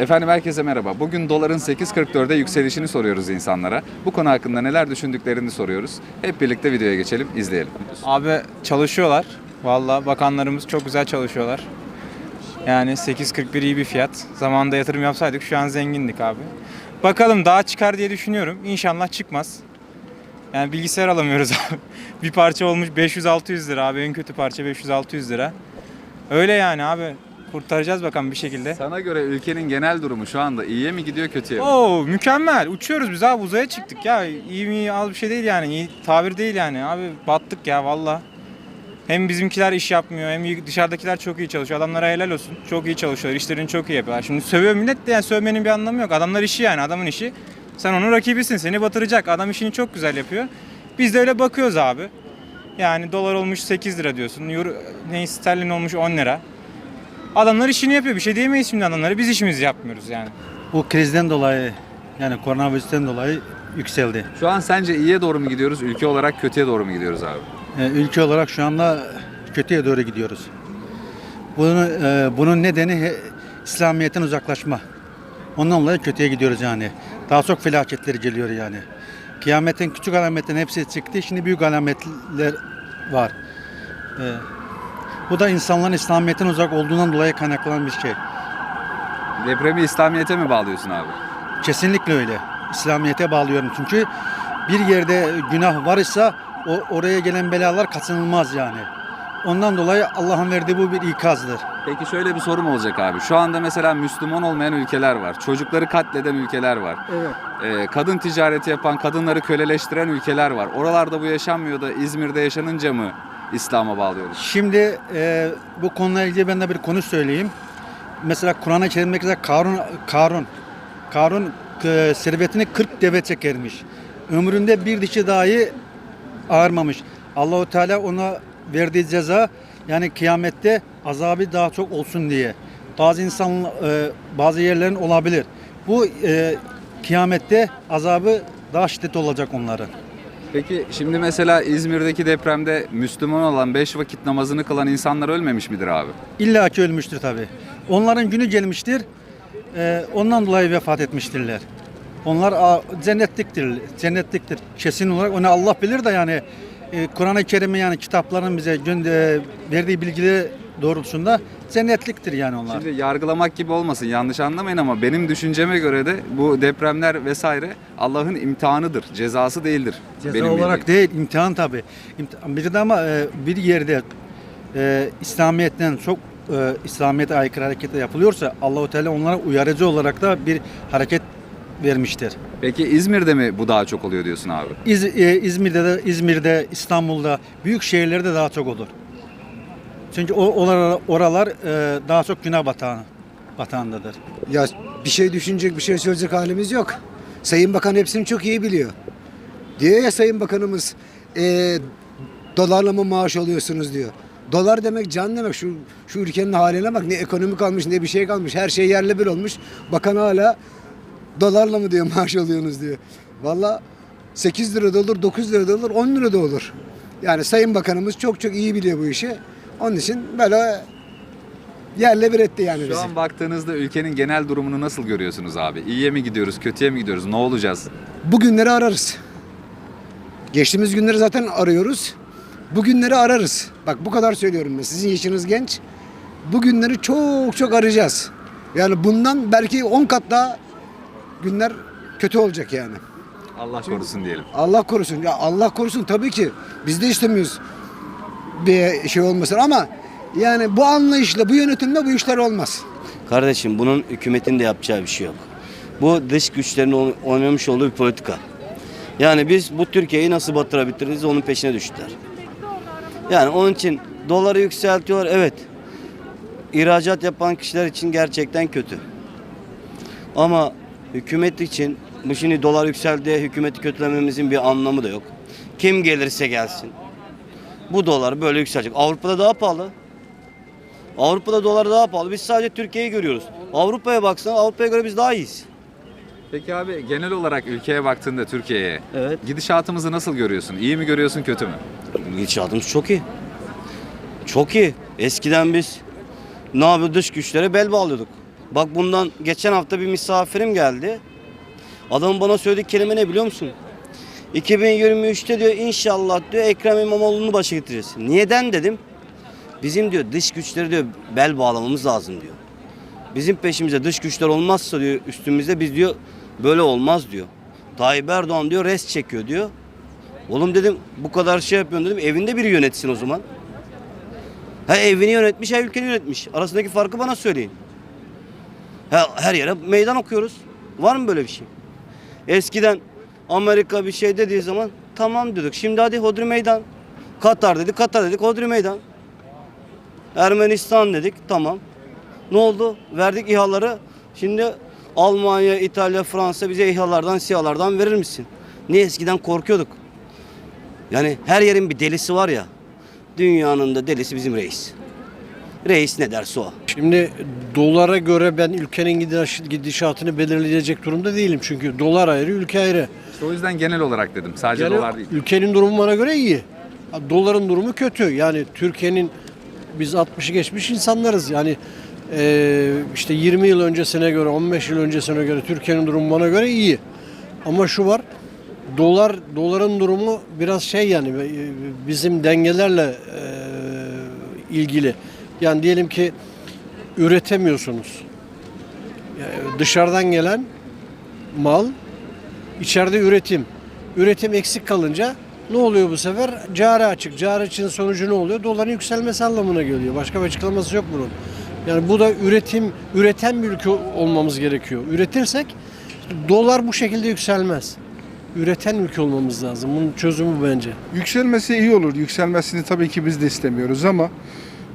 Efendim herkese merhaba. Bugün doların 8.44'e yükselişini soruyoruz insanlara. Bu konu hakkında neler düşündüklerini soruyoruz. Hep birlikte videoya geçelim, izleyelim. Abi çalışıyorlar. Valla bakanlarımız çok güzel çalışıyorlar. Yani 8.41 iyi bir fiyat. Zamanında yatırım yapsaydık şu an zengindik abi. Bakalım daha çıkar diye düşünüyorum. İnşallah çıkmaz. Yani bilgisayar alamıyoruz abi. bir parça olmuş 500-600 lira abi. En kötü parça 500-600 lira. Öyle yani abi. Kurtaracağız bakalım bir şekilde. Sana göre ülkenin genel durumu şu anda iyiye mi gidiyor, kötüye mi? Oo mükemmel. Uçuyoruz biz abi uzaya çıktık ya. İyi mi iyi, az bir şey değil yani. İyi tabir değil yani. Abi battık ya valla. Hem bizimkiler iş yapmıyor hem dışarıdakiler çok iyi çalışıyor. Adamlara helal olsun. Çok iyi çalışıyorlar. işlerini çok iyi yapıyorlar. Şimdi sövüyor millet de yani sövmenin bir anlamı yok. Adamlar işi yani adamın işi. Sen onun rakibisin. Seni batıracak. Adam işini çok güzel yapıyor. Biz de öyle bakıyoruz abi. Yani dolar olmuş 8 lira diyorsun. Euro, ne sterlin olmuş 10 lira. Adamlar işini yapıyor. Bir şey diyemeyiz şimdi adamlara. Biz işimizi yapmıyoruz yani. Bu krizden dolayı yani koronavirüsten dolayı yükseldi. Şu an sence iyiye doğru mu gidiyoruz, ülke olarak kötüye doğru mu gidiyoruz abi? Ee, ülke olarak şu anda kötüye doğru gidiyoruz. Bunu, e, bunun nedeni he- İslamiyet'ten uzaklaşma. Ondan dolayı kötüye gidiyoruz yani. Daha çok felaketler geliyor yani. Kıyametin küçük alametlerin hepsi çıktı. Şimdi büyük alametler var. Ee, bu da insanların İslamiyet'ten uzak olduğundan dolayı kaynaklanan bir şey. Depremi İslamiyet'e mi bağlıyorsun abi? Kesinlikle öyle. İslamiyet'e bağlıyorum çünkü bir yerde günah var ise o oraya gelen belalar kaçınılmaz yani. Ondan dolayı Allah'ın verdiği bu bir ikazdır. Peki şöyle bir sorum olacak abi. Şu anda mesela Müslüman olmayan ülkeler var. Çocukları katleden ülkeler var. Evet. Ee, kadın ticareti yapan, kadınları köleleştiren ülkeler var. Oralarda bu yaşanmıyor da İzmir'de yaşanınca mı İslam'a bağlıyoruz? Şimdi e, bu konuyla ilgili ben de bir konu söyleyeyim. Mesela Kur'an-ı Kerim'de Karun Karun Karun e, servetini 40 deve çekermiş. Ömründe bir dişi dahi ağırmamış. Allahu Teala ona verdiği ceza yani kıyamette azabı daha çok olsun diye. Bazı insan e, bazı yerlerin olabilir. Bu e, kıyamette azabı daha şiddetli olacak onların. Peki şimdi mesela İzmir'deki depremde Müslüman olan 5 vakit namazını kılan insanlar ölmemiş midir abi? İlla ki ölmüştür tabi. Onların günü gelmiştir. Ee, ondan dolayı vefat etmiştirler. Onlar a, cennetliktir, cennetliktir. Kesin olarak onu Allah bilir de yani e, Kur'an-ı Kerim'in yani kitapların bize gönde, verdiği bilgileri doğrultusunda cennetliktir yani onlar. Şimdi yargılamak gibi olmasın yanlış anlamayın ama benim düşünceme göre de bu depremler vesaire Allah'ın imtihanıdır, cezası değildir. Ceza benim olarak bildiğim. değil, imtihan tabi. İmtihan, bir de ama e, bir yerde e, İslamiyet'ten çok e, İslamiyet'e aykırı hareket yapılıyorsa Allahu Teala onlara uyarıcı olarak da bir hareket vermiştir. Peki İzmir'de mi bu daha çok oluyor diyorsun abi? İz, e, İzmir'de de İzmir'de, İstanbul'da, büyük şehirlerde daha çok olur. Çünkü o oralar, e, daha çok günah batağını, batağındadır. Ya bir şey düşünecek, bir şey söyleyecek halimiz yok. Sayın Bakan hepsini çok iyi biliyor. Diyor ya Sayın Bakanımız, eee dolarla mı maaş alıyorsunuz diyor. Dolar demek can demek. Şu, şu ülkenin haline bak. Ne ekonomi kalmış ne bir şey kalmış. Her şey yerle bir olmuş. Bakan hala dolarla mı diyor maaş alıyorsunuz diyor. Valla 8 lira da olur, 9 lira da olur, 10 lira da olur. Yani Sayın Bakanımız çok çok iyi biliyor bu işi. Onun için böyle yerle bir etti yani bizi. Şu an baktığınızda ülkenin genel durumunu nasıl görüyorsunuz abi? İyiye mi gidiyoruz, kötüye mi gidiyoruz? Ne olacağız? Bugünleri ararız. Geçtiğimiz günleri zaten arıyoruz. Bugünleri ararız. Bak bu kadar söylüyorum ben. Sizin yaşınız genç. Bugünleri çok çok arayacağız. Yani bundan belki 10 kat daha günler kötü olacak yani. Allah korusun diyelim. Allah korusun. Ya Allah korusun tabii ki. Biz de istemiyoruz bir şey olmasın ama yani bu anlayışla, bu yönetimle bu işler olmaz. Kardeşim bunun hükümetin de yapacağı bir şey yok. Bu dış güçlerin oyn- oynamış olduğu bir politika. Yani biz bu Türkiye'yi nasıl batırabiliriz onun peşine düştüler. Yani onun için doları yükseltiyorlar evet. İhracat yapan kişiler için gerçekten kötü. Ama hükümet için bu şimdi dolar yükseldi hükümeti kötülememizin bir anlamı da yok. Kim gelirse gelsin. Bu dolar böyle yükselecek. Avrupa'da daha pahalı. Avrupa'da dolar daha pahalı. Biz sadece Türkiye'yi görüyoruz. Avrupa'ya baksan Avrupa'ya göre biz daha iyiyiz. Peki abi genel olarak ülkeye baktığında Türkiye'ye Evet. gidişatımızı nasıl görüyorsun? İyi mi görüyorsun, kötü mü? Gidişatımız çok iyi. Çok iyi. Eskiden biz ne yapıyorduk? Dış güçlere bel bağlıyorduk. Bak bundan geçen hafta bir misafirim geldi. Adamın bana söylediği kelime ne biliyor musun? 2023'te diyor inşallah diyor Ekrem İmamoğlu'nu başa getireceğiz. Niyeden dedim? Bizim diyor dış güçleri diyor bel bağlamamız lazım diyor. Bizim peşimize dış güçler olmazsa diyor üstümüzde biz diyor böyle olmaz diyor. Tayyip Erdoğan diyor rest çekiyor diyor. Oğlum dedim bu kadar şey yapıyorsun dedim evinde biri yönetsin o zaman. Ha evini yönetmiş, ha ülkeni yönetmiş. Arasındaki farkı bana söyleyin. Ha, her yere meydan okuyoruz. Var mı böyle bir şey? Eskiden Amerika bir şey dediği zaman tamam dedik. Şimdi hadi hodri meydan. Katar dedik, Katar dedik, hodri meydan. Ermenistan dedik, tamam. Ne oldu? Verdik İHA'ları. Şimdi Almanya, İtalya, Fransa bize İHA'lardan, SİHA'lardan verir misin? Niye eskiden korkuyorduk? Yani her yerin bir delisi var ya. Dünyanın da delisi bizim reis. Reis ne derse o. Şimdi dolara göre ben ülkenin gidiş- gidişatını belirleyecek durumda değilim. Çünkü dolar ayrı, ülke ayrı. İşte o yüzden genel olarak dedim. Sadece Yani dolar değil. ülkenin durumu bana göre iyi. Doların durumu kötü. Yani Türkiye'nin biz 60'ı geçmiş insanlarız. Yani eee, işte 20 yıl öncesine göre, 15 yıl öncesine göre Türkiye'nin durumu bana göre iyi. Ama şu var, dolar doların durumu biraz şey yani e, bizim dengelerle eee, ilgili. Yani diyelim ki üretemiyorsunuz. Yani dışarıdan gelen mal İçeride üretim. Üretim eksik kalınca ne oluyor bu sefer? Cari açık. Cari açığın sonucu ne oluyor? Doların yükselmesi anlamına geliyor. Başka bir açıklaması yok bunun. Yani bu da üretim, üreten bir ülke olmamız gerekiyor. Üretirsek dolar bu şekilde yükselmez. Üreten ülke olmamız lazım. Bunun çözümü bence. Yükselmesi iyi olur. Yükselmesini tabii ki biz de istemiyoruz ama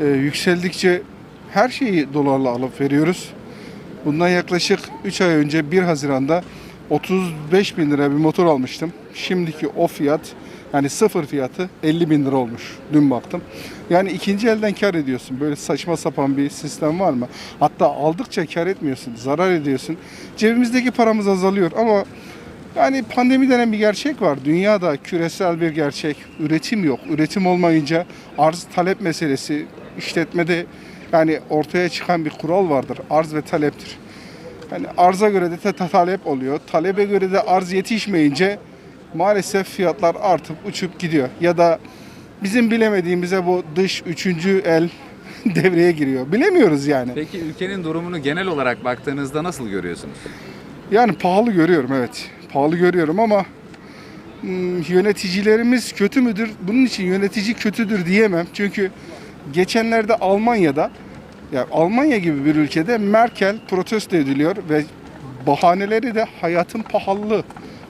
e, yükseldikçe her şeyi dolarla alıp veriyoruz. Bundan yaklaşık 3 ay önce 1 Haziran'da 35 bin lira bir motor almıştım. Şimdiki o fiyat yani sıfır fiyatı 50 bin lira olmuş. Dün baktım. Yani ikinci elden kar ediyorsun. Böyle saçma sapan bir sistem var mı? Hatta aldıkça kar etmiyorsun. Zarar ediyorsun. Cebimizdeki paramız azalıyor ama yani pandemi denen bir gerçek var. Dünyada küresel bir gerçek. Üretim yok. Üretim olmayınca arz talep meselesi işletmede yani ortaya çıkan bir kural vardır. Arz ve taleptir. Yani arza göre de ta- talep oluyor. Talebe göre de arz yetişmeyince maalesef fiyatlar artıp uçup gidiyor. Ya da bizim bilemediğimize bu dış üçüncü el devreye giriyor. Bilemiyoruz yani. Peki ülkenin durumunu genel olarak baktığınızda nasıl görüyorsunuz? Yani pahalı görüyorum evet. Pahalı görüyorum ama hmm, yöneticilerimiz kötü müdür? Bunun için yönetici kötüdür diyemem. Çünkü geçenlerde Almanya'da ya Almanya gibi bir ülkede Merkel protesto ediliyor ve bahaneleri de hayatın pahalılığı.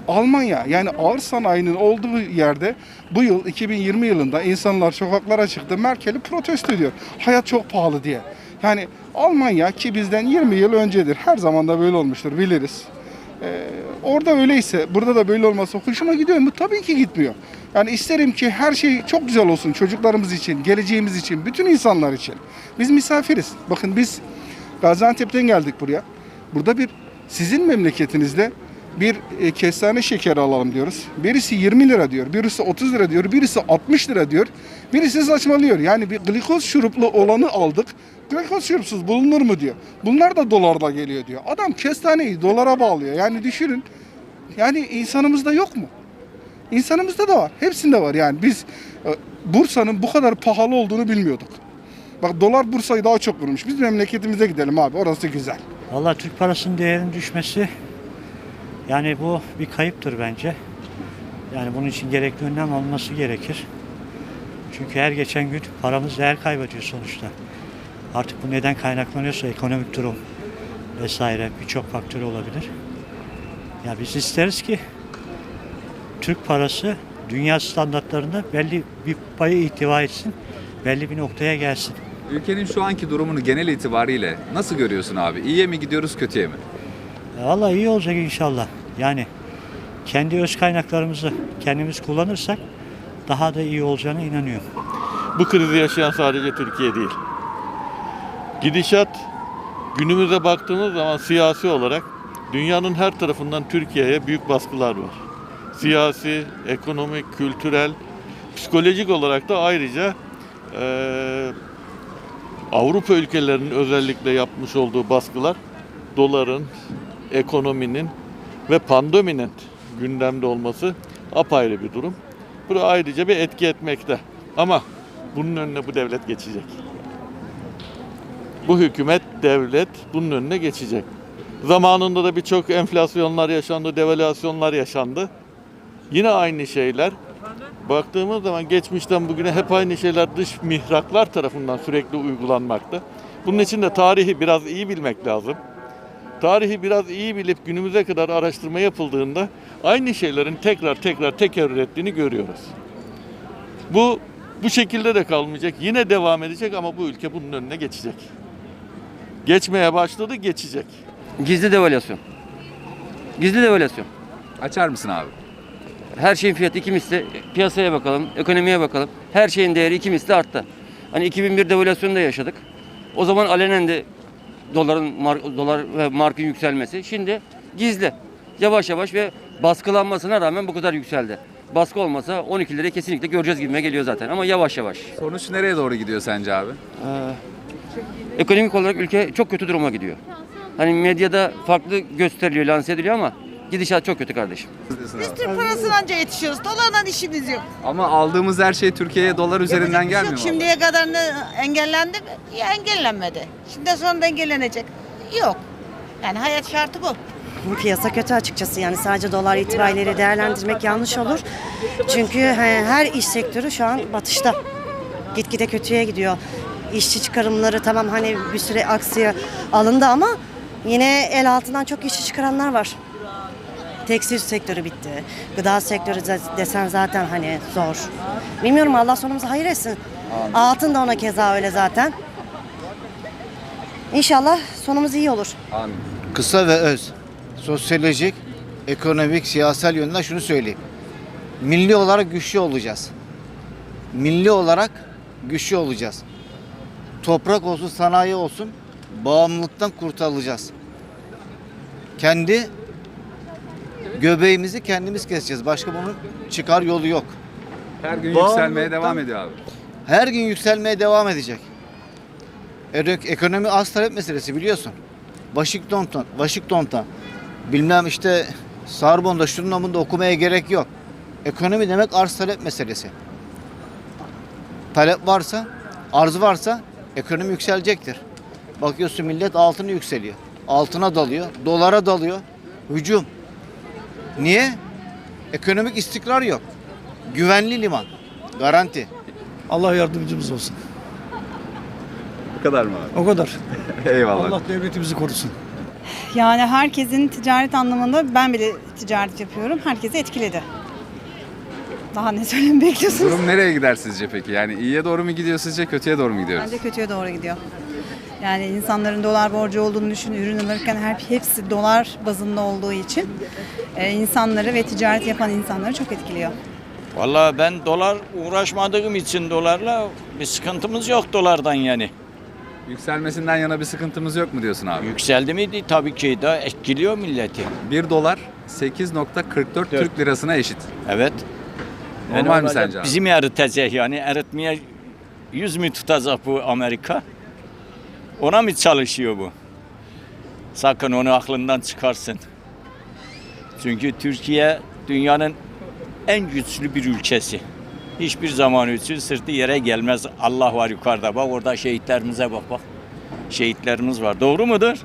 Almanya yani ağır sanayinin olduğu yerde bu yıl 2020 yılında insanlar sokaklara çıktı Merkel'i protesto ediyor. Hayat çok pahalı diye. Yani Almanya ki bizden 20 yıl öncedir. Her zaman da böyle olmuştur biliriz. Ee, orada öyleyse burada da böyle olması hoşuma gidiyor mu? Tabii ki gitmiyor. Yani isterim ki her şey çok güzel olsun çocuklarımız için, geleceğimiz için, bütün insanlar için. Biz misafiriz. Bakın biz Gaziantep'ten geldik buraya. Burada bir sizin memleketinizde bir e, kestane şekeri alalım diyoruz. Birisi 20 lira diyor, birisi 30 lira diyor, birisi 60 lira diyor. Birisi saçmalıyor. Yani bir glikoz şuruplu olanı aldık. Glikoz şurupsuz bulunur mu diyor. Bunlar da dolarla geliyor diyor. Adam kestaneyi dolara bağlıyor. Yani düşünün. Yani insanımızda yok mu? İnsanımızda da var. Hepsinde var yani. Biz e, Bursa'nın bu kadar pahalı olduğunu bilmiyorduk. Bak dolar Bursa'yı daha çok vurmuş. Biz memleketimize gidelim abi. Orası güzel. Vallahi Türk parasının değerinin düşmesi yani bu bir kayıptır bence. Yani bunun için gerekli önlem alınması gerekir. Çünkü her geçen gün paramız değer kaybediyor sonuçta. Artık bu neden kaynaklanıyorsa ekonomik durum vesaire birçok faktör olabilir. Ya biz isteriz ki Türk parası dünya standartlarında belli bir payı ihtiva etsin, belli bir noktaya gelsin. Ülkenin şu anki durumunu genel itibariyle nasıl görüyorsun abi? İyiye mi gidiyoruz, kötüye mi? Ya Vallahi iyi olacak inşallah. Yani kendi öz kaynaklarımızı kendimiz kullanırsak daha da iyi olacağına inanıyorum. Bu krizi yaşayan sadece Türkiye değil. Gidişat günümüze baktığımız zaman siyasi olarak dünyanın her tarafından Türkiye'ye büyük baskılar var. Siyasi, ekonomik, kültürel, psikolojik olarak da ayrıca eee, Avrupa ülkelerinin özellikle yapmış olduğu baskılar doların, ekonominin ve pandeminin gündemde olması apayrı bir durum. Bu da ayrıca bir etki etmekte. Ama bunun önüne bu devlet geçecek. Bu hükümet, devlet bunun önüne geçecek. Zamanında da birçok enflasyonlar yaşandı, devalüasyonlar yaşandı. Yine aynı şeyler. Baktığımız zaman geçmişten bugüne hep aynı şeyler dış mihraklar tarafından sürekli uygulanmakta. Bunun için de tarihi biraz iyi bilmek lazım. Tarihi biraz iyi bilip günümüze kadar araştırma yapıldığında aynı şeylerin tekrar tekrar tekerrür ettiğini görüyoruz. Bu bu şekilde de kalmayacak. Yine devam edecek ama bu ülke bunun önüne geçecek. Geçmeye başladı, geçecek. Gizli devalüasyon. Gizli devalüasyon. Açar mısın abi? Her şeyin fiyatı iki misli. Piyasaya bakalım, ekonomiye bakalım. Her şeyin değeri iki misli arttı. Hani 2001 devalüasyonu da yaşadık. O zaman alenen de doların dolar ve markın yükselmesi. Şimdi gizli. Yavaş yavaş ve baskılanmasına rağmen bu kadar yükseldi. Baskı olmasa 12 lirayı kesinlikle göreceğiz gibime geliyor zaten ama yavaş yavaş. Sonuç nereye doğru gidiyor sence abi? Ekonomik olarak ülke çok kötü duruma gidiyor. Hani medyada farklı gösteriliyor, lanse ediliyor ama gidişat çok kötü kardeşim. Biz Türk parasına anca yetişiyoruz. Dolarla işimiz yok. Ama aldığımız her şey Türkiye'ye dolar üzerinden şey gelmiyor yok. mu? Şimdiye kadar ne engellendi mi? Ya engellenmedi. Şimdi sonra engellenecek. Yok. Yani hayat şartı bu. Piyasa kötü açıkçası yani sadece dolar itibariyle değerlendirmek yanlış olur. Çünkü he, her iş sektörü şu an batışta. Gitgide kötüye gidiyor. İşçi çıkarımları tamam hani bir süre aksiye alındı ama yine el altından çok işçi çıkaranlar var. Tekstil sektörü bitti. Gıda sektörü de- desen zaten hani zor. Bilmiyorum Allah sonumuzu hayır etsin. Altın da ona keza öyle zaten. İnşallah sonumuz iyi olur. Amin. kısa ve öz, sosyolojik, ekonomik, siyasal yönden şunu söyleyeyim. Milli olarak güçlü olacağız. Milli olarak güçlü olacağız. Toprak olsun, sanayi olsun, bağımlılıktan kurtarılacağız. Kendi göbeğimizi kendimiz keseceğiz. Başka bunun çıkar yolu yok. Her gün Bağımlılıktan- yükselmeye devam ediyor abi. Her gün yükselmeye devam edecek. Ek- Ekonomi az talep meselesi biliyorsun. Washington'dan, Washington'dan bilmem işte Sorbon'da şunun bunda okumaya gerek yok. Ekonomi demek arz talep meselesi. Talep varsa, arz varsa ekonomi yükselecektir. Bakıyorsun millet altını yükseliyor. Altına dalıyor, dolara dalıyor. Hücum. Niye? Ekonomik istikrar yok. Güvenli liman. Garanti. Allah yardımcımız olsun. Bu kadar mı abi? O kadar. Eyvallah. Allah devletimizi korusun. Yani herkesin ticaret anlamında ben bile ticaret yapıyorum. Herkesi etkiledi. Daha ne söylemek bekliyorsunuz? Durum nereye gider sizce peki? Yani iyiye doğru mu gidiyor sizce, kötüye doğru mu gidiyoruz? Bence kötüye doğru gidiyor. Yani insanların dolar borcu olduğunu düşün, ürün alırken her hepsi dolar bazında olduğu için e, insanları ve ticaret yapan insanları çok etkiliyor. Vallahi ben dolar uğraşmadığım için dolarla bir sıkıntımız yok dolardan yani. Yükselmesinden yana bir sıkıntımız yok mu diyorsun abi? Yükseldi miydi tabii ki de etkiliyor milleti. 1 dolar 8.44 Türk lirasına eşit. Evet. Yani Normal mi olacak, sence abi? Bizi mi eritecek yani eritmeye yüz mü tutacak bu Amerika? Ona mı çalışıyor bu? Sakın onu aklından çıkarsın. Çünkü Türkiye dünyanın en güçlü bir ülkesi. Hiçbir zaman için sırtı yere gelmez. Allah var yukarıda. Bak orada şehitlerimize bak bak. Şehitlerimiz var. Doğru mudur?